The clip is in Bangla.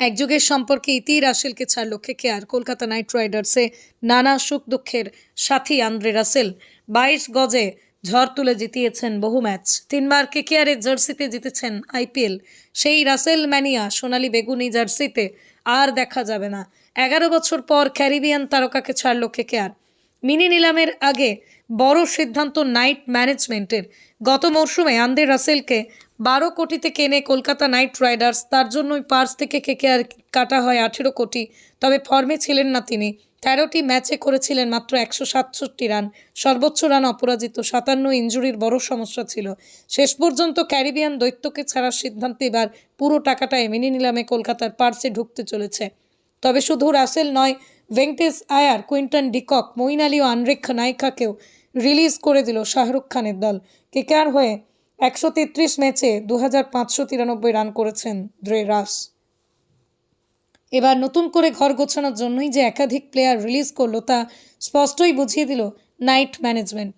একযুগের সম্পর্কে ইতি রাসেলকে কে আর? কলকাতা নাইট রাইডার্সে নানা সুখ দুঃখের সাথী আন্দ্রে রাসেল। বাইশ গজে ঝড় তুলে জিতিয়েছেন বহু ম্যাচ। তিনবার কেকেআরের জার্সিতে জিতেছেন আইপিএল। সেই রাসেল ম্যানিয়া, সোনালি বেগুনি জার্সিতে আর দেখা যাবে না। এগারো বছর পর ক্যারিবিয়ান তারকাকে ছাড় লক্ষ্যে কে কেকেআর। মিনি নিলামের আগে বড় সিদ্ধান্ত নাইট ম্যানেজমেন্টের। গত মরশুমে আন্দ্রে রাসেলকে বারো কোটিতে কেনে কলকাতা নাইট রাইডার্স, তার জন্যই পার্স থেকে কেকেআর কাটা হয় আঠেরো কোটি। তবে ফর্মে ছিলেন না তিনি। তেরোটি ম্যাচে করেছিলেন মাত্র একশো সাতষট্টি রান। সর্বোচ্চ রান অপরাজিত, সাতান্ন ইঞ্জুরির বড় সমস্যা ছিল। শেষ পর্যন্ত ক্যারিবিয়ান দৈত্যকে ছাড়ার সিদ্ধান্ত এবার পুরো টাকাটাই মিনি নিলামে কলকাতার পার্সে ঢুকতে চলেছে। তবে শুধু রাসেল নয়, Venkatesh Iyer, Quinton de Kock, Moeen Ali ও আনরেখা নায়িকাকেও রিলিজ করে দিল শাহরুখ খানের দল। কেকেআর হয়ে একশো তেত্রিশ ম্যাচে দু হাজার পাঁচশো তিরানব্বই রান করেছেন দ্রে রাস। এবার নতুন করে ঘর গোছানোর জন্যই যে একাধিক প্লেয়ার রিলিজ করল তা স্পষ্টই বুঝিয়ে দিল নাইট ম্যানেজমেন্ট।